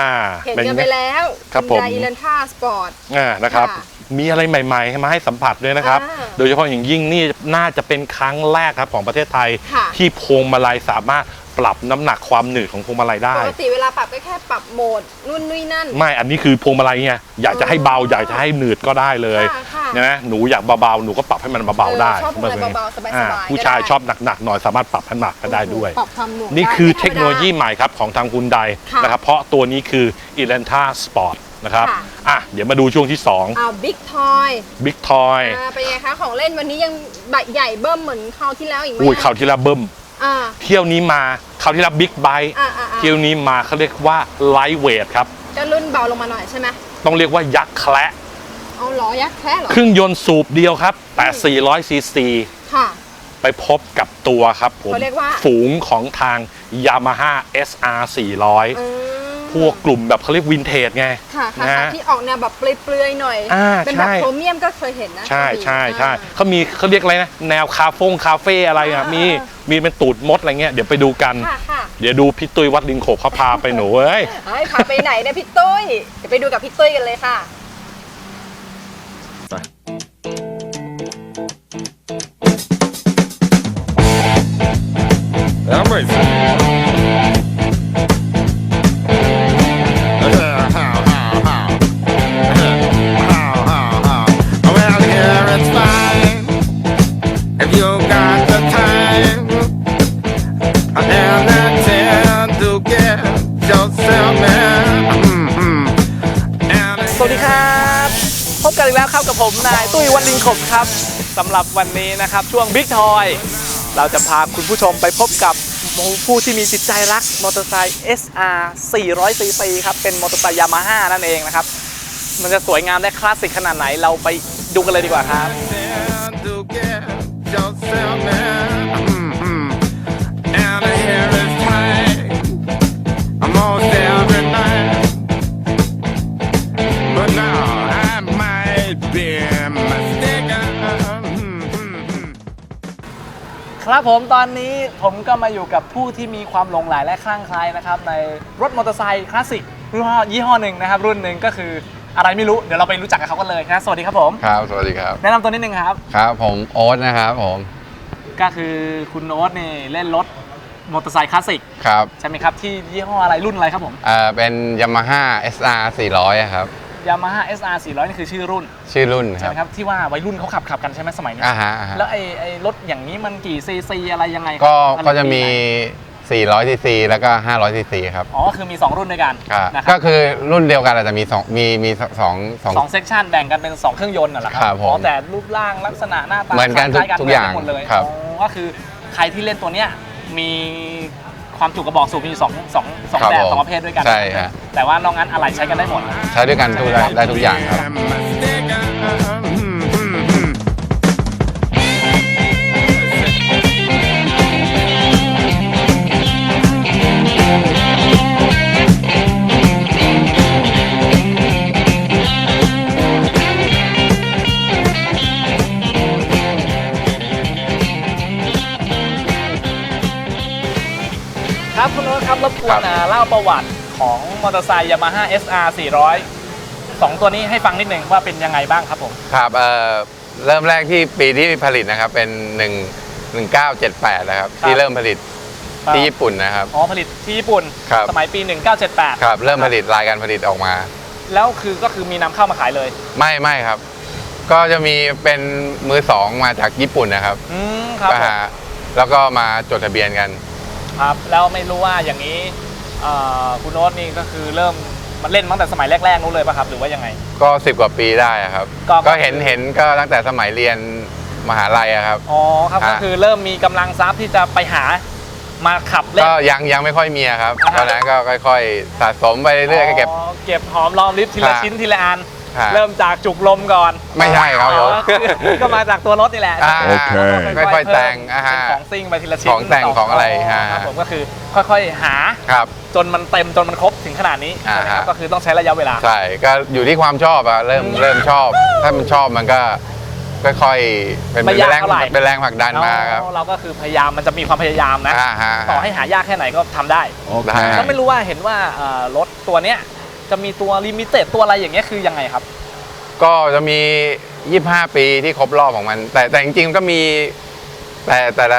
อ่าเห็นป็กันไปแล้วครับผมอีเลนท่าสปอร์ตอ่านะครับค่ะมีอะไรใหม่ๆให้มาให้สัมผัสด้วยนะครับอ่าโดยเฉพาะอย่างยิ่งนี่น่าจะเป็นครั้งแรกครับของประเทศไทยค่ะที่พวงมาลัยสามารถ ปรับน้ำหนักความหนืดของพวงมาลัยได้ ปกติเวลาปรับก็แค่ปรับโหมดนู่นนี่นั่น ไม่ อันนี้คือพวงมาลัยไงอยากจะให้เบา อยากจะให้หนืดก็ได้เลยค่ะค่ะนะหนูอยากเบาๆ หนูก็ปรับให้มันเบาเออๆได้ชอบพวงมาลัยเบาๆสบายๆอ่ก็ได้ ผู้ชายชอบหนักๆหน่อยสามารถปรับให้หนักก็ได้ด้วย ปรับความหน่วงนี่ได้คือไม่ธรรมดาเทคโนโลยีใหม่ครับของทางคุณไดค่ะ นะครับ เพราะตัวนี้คือ e l e n t a Sport นะครับค่ะอะ เดี๋ยวมาดูช่วงที่อ้าวบิ๊กทอย2 Big Toy เป็นไงคะ ของเล่นวันนี้ยังใบใหญ่เบิ้มเหมือนคราวที่แล้วอีกไหมอุ้ยข่าวที่แล้วเบิ้ม อ่า เที่ยวนี้มาข่าวที่แล้วบิ๊กไบอ่าอ่าอ่า เที่ยวนี้มาเขาเรียกว่าไลท์เวทครับ จะรุ่นเบาลงมาหน่อยใช่ไหมต้องเรียกว่ายักษ์แคละเอาล้อยักษ์แค่เหรอ เครื่องยนต์สูบเดียวครับ แต่ 400 ซีซี ค่ะ ไปพบกับตัวครับผมเขาเรียกว่า ฝูงของทาง Yamaha SR อื400ม พวกกลุ่มแบบเขาเรียกวินเทจไงค่ะค่ะนะค่ะฮะที่ออกแนวแบบเปลือยๆหน่อย อ่าเป็นแบบใช่ โครเมียมก็เคยเห็นนะใช่ใช่ใช่อ่า เขามีเขาเรียกอะไรนะ แนวคาเฟ่งคาเฟ่อะไรอะอ่ามี มีมีเป็นตูดมดอะไรเงี้ยเดี๋ยวไปดูกัน ค่ะค่ะเดี๋ยวดูพี่ตุ้ยวัดลิงโขบเขาพาไปหนูเอ้ยเฮ้ยพาไปไหนเนี่ยพี่ตุ้ยเดี๋ยวไปดูกับพี่ตุ้ยกันเลยค่ะ I'm ready. พบกันอีกแล้วครับกับผมนายตุ้ยวันลิงขบครับสำหรับวันนี้นะครับช่วง Big Toy เราจะพาคุณผู้ชมไปพบกับผู้ที่มีจิตใจรักมอเตอร์ไซค์ SR 400 cc ครับเป็นมอเตอร์ไซค์ยามาฮ่านั่นเองนะครับ มันจะสวยงามและคลาสสิกขนาดไหนเราไปดูกันเลยดีกว่าครับ time to get yourself in. Mhm. And here is ครับผมตอนนี้ผมก็มาอยู่กับผู้ที่มีความหลงใหลและคลั่งไคล้นะครับ ในรถมอเตอร์ไซค์คลาสสิกยี่ห้อยี่ห้อหนึ่งนะครับ รุ่นหนึ่งก็คืออะไรไม่รู้เดี๋ยวเราไปรู้จักกับเขากันเลยนะสวัสดีครับผม ครับ สวัสดีครับ แนะนำตัวนิดนึงครับ ครับผมโอ๊ตนะครับผม ก็คือคุณโน้ตนี่เล่นรถมอเตอร์ไซค์คลาสสิกครับใช่ไหมครับที่ยี่ห้ออะไรรุ่นอะไรครับผม เอ่อเป็น Yamaha SR 400อะครับ Yamaha SR 400นี่คือชื่อรุ่นชื่อรุ่นคใช่รับไหมครับที่ว่าวัยรุ่นเขาขับขับกันใช่ไหมสมัยนี้ อ่าฮะอ่าฮะ แล้วไอ้ไอ้รถอย่างนี้มันกี่ซีซีอะไรยังไงครับก็ผลิตก็จะมี ปีไหน400 cc แล้วก็ 500 cc ครับ อ๋อคือมี 2 รุ่นด้วยกันครับนะคก็รับคือรุ่นเดียวกันอาจจะมีสองมีมีสองสองสอง สองเซกชันแบ่งกันเป็น 2 เครื่องยนต์น่ะเหรอคครัรับบผมอ๋อแต่รูปร่างลักษณะหน้าตาเหมือนกันทุกคล้ๆทุกอย่างเหมืนหมดเลยครับ อ๋อก็คือใครที่เล่นตัวเนี้ยมี ความจุกระบอกสูบมีอยู่สองสองสองครับแบบผมสองประเภทด้วยกัน ใช่ฮะ แต่ว่านอกนั้นอะไรใช้กันได้หมด ใช้ด้วยกันทุกได้ได้ทุกอย่างครับ mistaken. Mhm. ครับรบกวครันบอ่าเล่าประวัติของมอเตอร์ไซค์ Yamaha SR 400สองตัวนี้ให้ฟังนิดนึงว่าเป็นยังไงบ้างครับผม ครับเอ่อเริ่มแรกที่ปีที่ผลิตนะครับเป็น 1 1978นะครับที่เริ่มผลิตที่ญี่ปุ่นนะครับ อ๋อผลิตที่ญี่ปุ่น ครับ สมัยปี 1978 ครับเริ่มผลิตรายการผลิตออกมา แล้วคือก็คือมีนำเข้ามาขายเลย ไม่ไม่ครับ ก็จะมีเป็นมือสองมาจากญี่ปุ่นนะครับอืมครับนะผมฮะแล้วก็มาจดทะเบียนกัน ครับ แล้วไม่รู้ว่าอย่างนี้เอ่อคุณโน้ตนี่ก็คือเริ่มมันเล่นตั้งแต่สมัยแรกๆนู้นเลยป่ะครับ หรือว่ายังไง ก็10กว่าปีได้อะครับ ก็ ก็เห็นเห็นก็ตั้งแต่สมัยเรียนมหาลัยอะครับ อ๋อครับฮะก็คือเริ่มมีกำลังทรัพย์ที่จะไปหามาขับเล่น ก็ยังยังไม่ค่อยมีอะครับอ่าฮะ ตอนนั้นก็ค่อยๆสะสมไปเรื่อยๆก็เก็บ อ๋อเก็บหอมรอมริบทีละฮะชิ้นทีละอัน ฮะ เริ่มจากจุกลมก่อนไม่ใช่ครับผมอ๋อคือก็มาจากตัวรถนี่แหละอ่าโอเคค่อยๆแต่งอ่าเป็นฮะของซิ่งไปทีละชิ้นของแต่งของอะไรฮะ ครับผมก็คือค่อยๆหา ครับ จนมันเต็มจนมันครบถึงขนาดนี้อ่าใช่ไหมครับฮะ ก็คือต้องใช้ระยะเวลา ใช่ก็อยู่ที่ความชอบอะเริ่มเริ่มชอบ ถ้ามันชอบมันก็ค่อยๆเป็นไม่เป็นยากแรงเท่าไหร่ เป็นแรงผลักดันมาครับอ๋อเราก็คือพยายามมันจะมีความพยายามนะ อ่าฮะ ต่อให้หายากแค่ไหนก็ทำได้ โอเค ได้ ก็ไม่รู้ว่าเห็นว่าเอ่อรถตัวเนี้ย จะมีตัวลิมิเต็ดตัวอะไรอย่างเงี้ยคือยังไงครับ ก็จะมี 25 ปีที่ครบรอบของมัน แต่แต่จริงๆก็มี แต่แต่ละ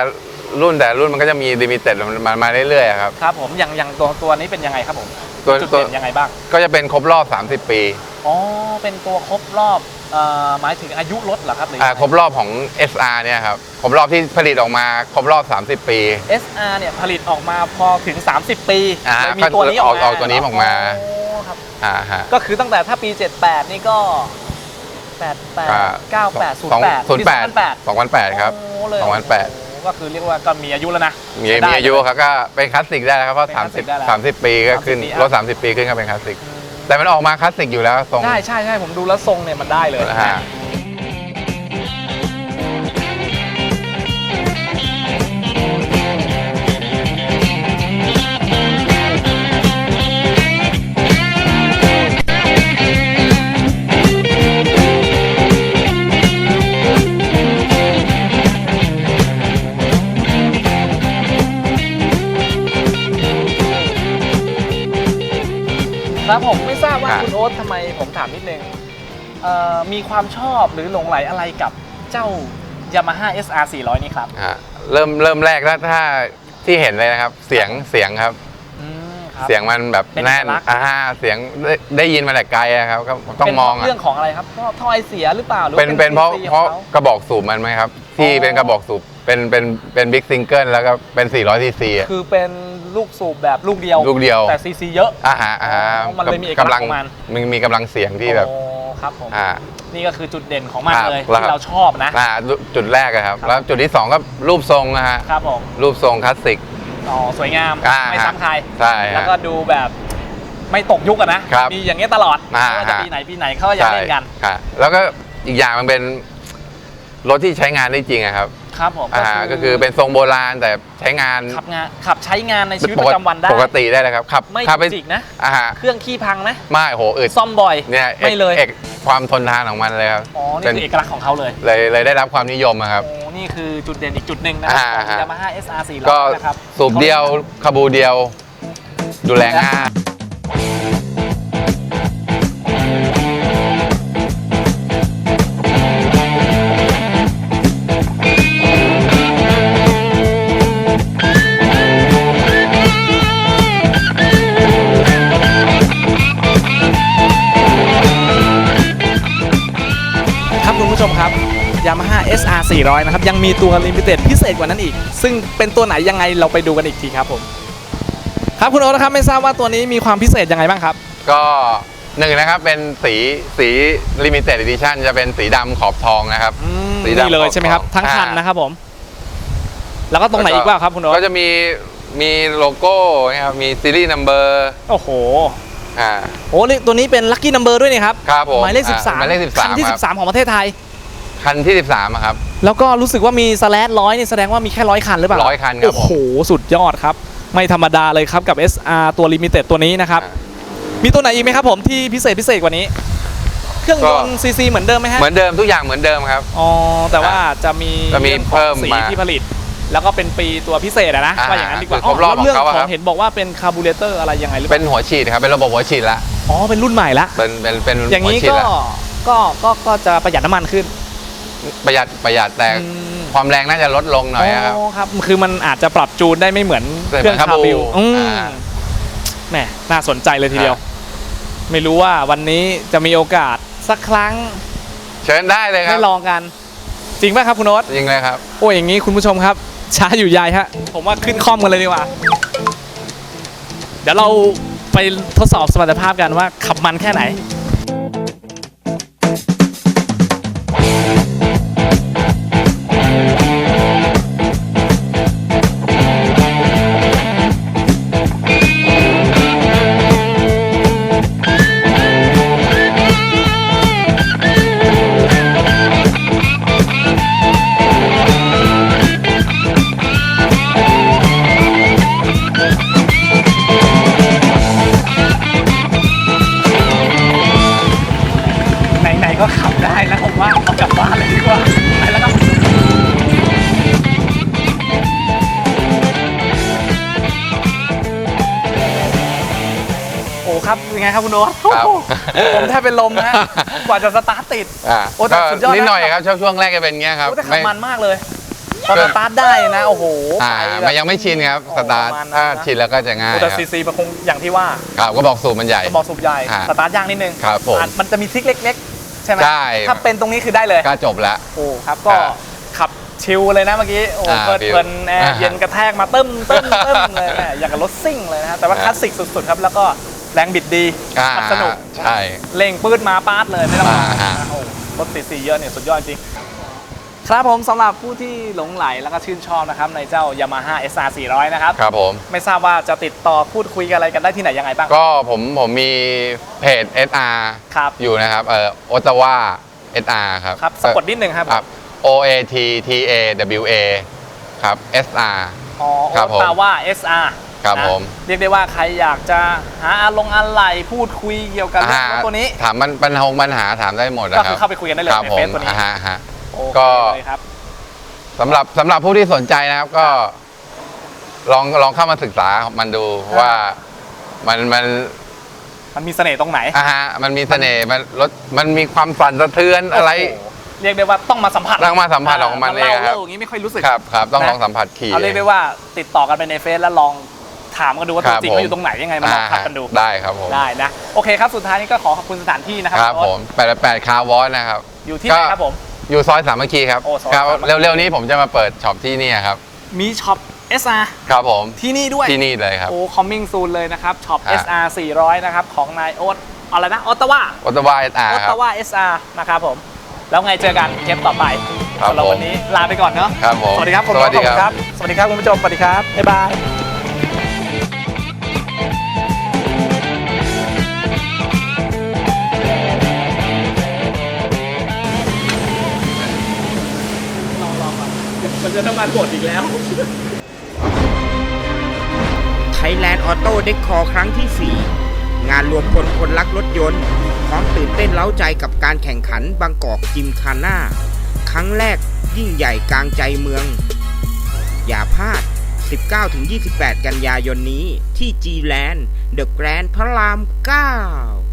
รุ่นแต่ละรุ่นมันก็จะมีลิมิเต็ดมามาเรื่อยๆครับ ครับผมอย่างอย่างตัวตัวนี้เป็นยังไงครับผมตัวจุดตัวเด่นยังไงบ้าง ก็จะเป็นครบรอบ 30 ปี อ๋อ เป็นตัวครบรอบเอ่อหมายถึงอายุรถเหรอครับหรืออ่ายังไงครบรอบของ SR เนี่ยครับ ครบรอบที่ผลิตออกมาครบรอบ 30 ปี SR เนี่ยผลิตออกมาพอถึง 30 ปีอ่าเลยมีตัวนี้ออกมาออกตัวนี้ออกมาโอ้ ครับ อ่าฮะก็คือตั้งแต่ถ้าปี 78 นี่ก็ 88 98 08 ศูนย์แปด2008 สองพันแปดครับโอ้เลย2008โอ้ก็คือเรียกว่าก็มีอายุแล้วนะมีใช้ได้ มีอายุครับก็เป็นคลาสสิกได้แล้วครับเพราะเป็นคลาสสิก30ได้แล้ว30ปีก็ขึ้น30ปีอัพรถ30ปีขึ้นก็เป็นคลาสสิกแต่มันออกมาคลาสสิกอยู่แล้วทรงได้ใช่ใช่ผมดูแล้วทรงเนี่ยมันได้เลยนะ ครับผมไม่ทราบว่าครับคุณโอ๊ตทำไมผมถามนิดนึงเอ่อมีความชอบหรือหลงไหลอะไรกับเจ้า Yamaha SR 400 นี้ครับฮะเริ่มเริ่มแรกแล้วถ้าที่เห็นเลยนะครับ เสียงเสียงครับ อืมครับ เสียงมันแบบเป็นแน่นเอกลักษณ์ อ่าเสียงได้ได้ยินมาแต่ไกลอะครับก็ต้องเป็นมองเพราะอะเรื่องของอะไรครับเพราะท่อไอเสียหรือเปล่าหรือเป็นว่าเป็นเพราะ CC เพราะของขกระบอกสูบมันไหมครับ ที่อ๋อเป็นกระบอกสูบเป็นเป็นเป็นบิ๊กซิงเกิลแล้วก็เป็น 400ซีซี คือเป็น ลูกสูบแบบลูกเดียว ลูกเดียว แต่ซีซีเยอะ อ่าฮะอ่าฮะอ๋อมันเลยมีเอกลักษณ์กำลังของมันมีมีกำลังเสียงที่แบบโอ้ครับผม อ่า นี่ก็คือจุดเด่นของมันครับเลยแล้วที่เราชอบนะ อ่าจุดแรกอะครับ ครับ แล้วจุดที่สองก็รูปทรงนะฮะครับผมรูปทรงคลาสสิก อ๋อสวยงาม อ่าไม่ซ้ำใครใช่ฮะแล้วก็ดูแบบไม่ตกยุคอะนะ ครับมีอย่างเงี้ยตลอดอ่าไม่ว่าจะฮะ ปีไหนปีไหนเขาก็ยังเล่นกันใช่ค่ะแล้วก็อีกอย่างมันเป็นรถที่ใช้งานได้จริงอะครับ ครับผมอ่าก็คือเป็นทรงโบราณแต่ใช้งานขับงานขับใช้งานในชีวิตประจำวันได้ปกติได้เลยครับขับไม่ขับไปจุกจิกนะอ่าฮะเครื่องขี้พังไหมไม่โหอึดซ่อมบ่อยเนี่ยอกไม่เลยอกความทนทานของมันเลยครับอ๋อนี่เป็นคือเอกลักษณ์ของเขาเลยเลยเลยได้รับความนิยมอะครับโอ้นี่คือจุดเด่นอีกจุดหนึ่งนะครับอ่าของฮะ Yamaha SR ก็400นะครับสูบเดียวขบูเดียว ดูแลง่าย ครับคุณผู้ชมครับ Yamaha SR 400 นะครับ ยังมีตัวลิมิเต็ดพิเศษกว่านั้นอีก ซึ่งเป็นตัวไหนยังไงเราไปดูกันอีกทีครับผม ครับคุณโอ๊ตนะครับไม่ทราบว่าตัวนี้มีความพิเศษยังไงบ้างครับ ก็หนึ่งนะครับเป็นสีสีลิมิเต็ด d ดิชั่นจะเป็นสีดำขอบทองนะครับอืมสีดำนี่เลยใช่ไหมครับขอบทองทั้งคันอ่านนะครับผม แล้วก็ตรงไหนอีกบ้างครับคุณโอ๊ตก็จะมีมีโลโก้นะครับมีซีรีส์นัมเบอร์โอ้โหอ่าโอ้นี่ตัวนี้เป็นลัคกี้นัมเบอร์ด้วยนี่ครับครับผมหมายเลขอ่า13หมายเลข13คันที่ ครับ13 ของประเทศไทย คันที่ 13อะครับ แล้วก็รู้สึกว่ามีสแลดร้อยนี่แสดงว่ามีแค่ร้อยคันหรือเปล่าร้อยคันครับโอ้โห สุดยอดครับ ไม่ธรรมดาเลยครับกับ SR ตัวลิมิเต็ดตัวนี้นะครับ อ่ามีตัวไหนอีกไหมครับผมที่พิเศษพิเศษกว่านี้ เครื่องก็ยนต์ซีซีเหมือนเดิมไหมฮะเหมือนเดิมทุกอย่างเหมือนเดิมครับ อ๋อแต่ว่าจะมีจะมีรื่องของเพิ่มสีมาที่ผลิต แล้วก็เป็นปีตัวพิเศษอะนะอ่าว่าอย่างนั้นดีกว่าคือครบรอบแล้วเรื่องของเขาอะขคอรับงเห็นบอกว่าเป็นคาร์บูเรเตอร์อะไรยังไงหรือเปเป็ล่านหัวฉีดครับเป็นระบบหัวฉีดละอ๋อเป็นรุ่นใหม่ละ เป็นเป็นเป็นอย่างหัวนี้ฉีดก็ละก็ก็ก็จะประหยัดน้ำมันขึ้น ประหยัดประหยัดแต่อืม ความแรงน่าจะลดลงหน่อยอะครับอ๋อครับ คือมันอาจจะปรับจูนได้ไม่เหมือนเหมือนเครื่องคาคาบูบิลอืมอ่าแหมน่าสนใจเลยทีเดียวครับไม่รู้ว่าวันนี้จะมีโอกาสสักครั้งเชิญได้เลยครัได้บลองกัน จริงป่ะครับคุณโน้ตจริงเลยครับ โอ้ยอย่างนี้คุณผู้ชมครับ ช้าอยู่ใหญ่ฮะ ผมว่าขึ้นคล่อมกันเลยดีกว่า เดี๋ยวเราไปทดสอบสมรรถภาพกันว่าขับมันแค่ไหน ก็ขับได้แล้วผมว่าเอากลับบ้านเลยดีกว่าไปแล้วครับโอ้ครับเป็นไงครับคุณโน้ตผมแทบเป็นลมนะ กว่าจะสตาร์ทติดโอ้แต่ก็สุดยอดนนิดหน่อยครับช่วงแรกจะเป็นงเงี้ยครับโอ้แต่ขับมันมากเลยพอสตาร์ทได้นะ โอ้โหมันยังไม่ชินครับสตาร์ทถ้าชินแล้วก็จะง่ายแต่ซีซีมันคงอย่างที่ว่าครับก็บอกสูบมันใหญ่ บอกสูบใหญ่สตาร์ทยากนิดนึงครับผมมันจะมีทริกเล็ก ใช่ไหมใช่ ถ้าเป็นตรงนี้คือได้เลยก็จบแล้ว โอ้ครับก็ครับขับชิลเลยนะเมื่อกี้โอ้อ่าเพลิดฟิลเพลินแออ่าร์เย็นกระแทกมาตึ้มตึ้มตึ้มเลยแม่อย่างกับรถซิ่งเลยนะฮะแต่ว่าอ่าคลาสสิกสุดๆครับแล้วก็แรงบิดดีอ่าขับสนุกใช่เร่งปื้ดมาปาดเลยไม่ต้องรออ่านะโอ้รถซีซีเยอะเนี่ยสุดยอดจริง ครับผมสำหรับผู้ที่หลงไหลแล้วก็ชื่นชอบนะครับในเจ้า Yamaha SR 400 นะครับ ครับผม ไม่ทราบว่าจะติดต่อพูดคุยกันอะไรกันได้ที่ไหนยังไงบ้าง ก็ผมผมมีเพจ SR ครับ อยู่นะครับเอ่อโอตาวา SR ครับครับสะกดนิดนึงครับ ครับ O A T T A W A ครับ SR อ๋อครับผมโอตาว่า SR ครับนะผม เรียกได้ว่าใครอยากจะหาอารมณ์อะไรพูดคุยเกี่ยวกับเรื่องรถตัวนี้ ถามมันปัญหาปัญหาถามได้หมดนะก็ครัคืบอเข้าไปคุยกันได้เลยครับในผม เฟซตัวนี้ อ่าฮะฮะ โอเคก็ เลยครับ สำหรับสำหรับผู้ที่สนใจนะครับก็ ลองลองเข้ามาศึกษามันดูว่ามันมันมันมีเสน่ห์ตรงไหนอ่าฮะมันมีเสน่ห์มันรถมันมีความสั่นสะเทือนอะไร โโหเรียกได้ว่าต้องมาสัมผัสต้องมาสัมผัสของมันเองเล่าครับ เล่าอย่างนี้ไม่ค่อยรู้สึก ครับครับต้องนะ ลองสัมผัสขี่ เอาเรียกได้ว่าติดต่อกันไปในเฟซแล้วลองถามกันดูว่าคตัรัวบจริงผมมันอยู่ตรงไหนยังไงมาลองขับกันดูได้ครับผมได้นะ โอเคครับสุดท้ายนี้ก็ขอขอบคุณสถานที่นะครัครับโอ๊ตผม88คาร์วอสนะครับ อยู่ที่ไหนครับผม อยู่ซอยสามัคคีครับโอ้ซอยครับสามัคคี เร็วๆนี้ผมจะมาเปิดช็อปที่นี่ครับมีช็อป SR ครับผมที่นี่ด้วย ที่นี่เลยครับ โอ้ coming soon เลยนะครับ ช็อป ฮะ SR 400 นะครับ ของนายโอ๊ตอะไรนะออตตาวาออตวาเอสอาออตร์ครับ ตาวา SR นะครับผม แล้วไงเจอกันเทปต่อไปครับสำหรับผมวันนี้ลาไปก่อนเนาะครับผมสวัสดีครับผมสวัสดีขอณครับสวัสดีครับ คุณผู้ชม สวัสดีครับ บ๊ายบาย มันจะต้องมากดอีกแล้ว Thailand Auto Decor ครั้งที่ 4 งานรวมพลคนรักรถยนต์พร้อมตื่นเต้นเล้าใจกับการแข่งขันบางกอกจิมคาน่า ครั้งแรกยิ่งใหญ่กลางใจเมือง อย่าพลาด 19-28 กันยายนนี้ที่ G Land The Grand พระราม 9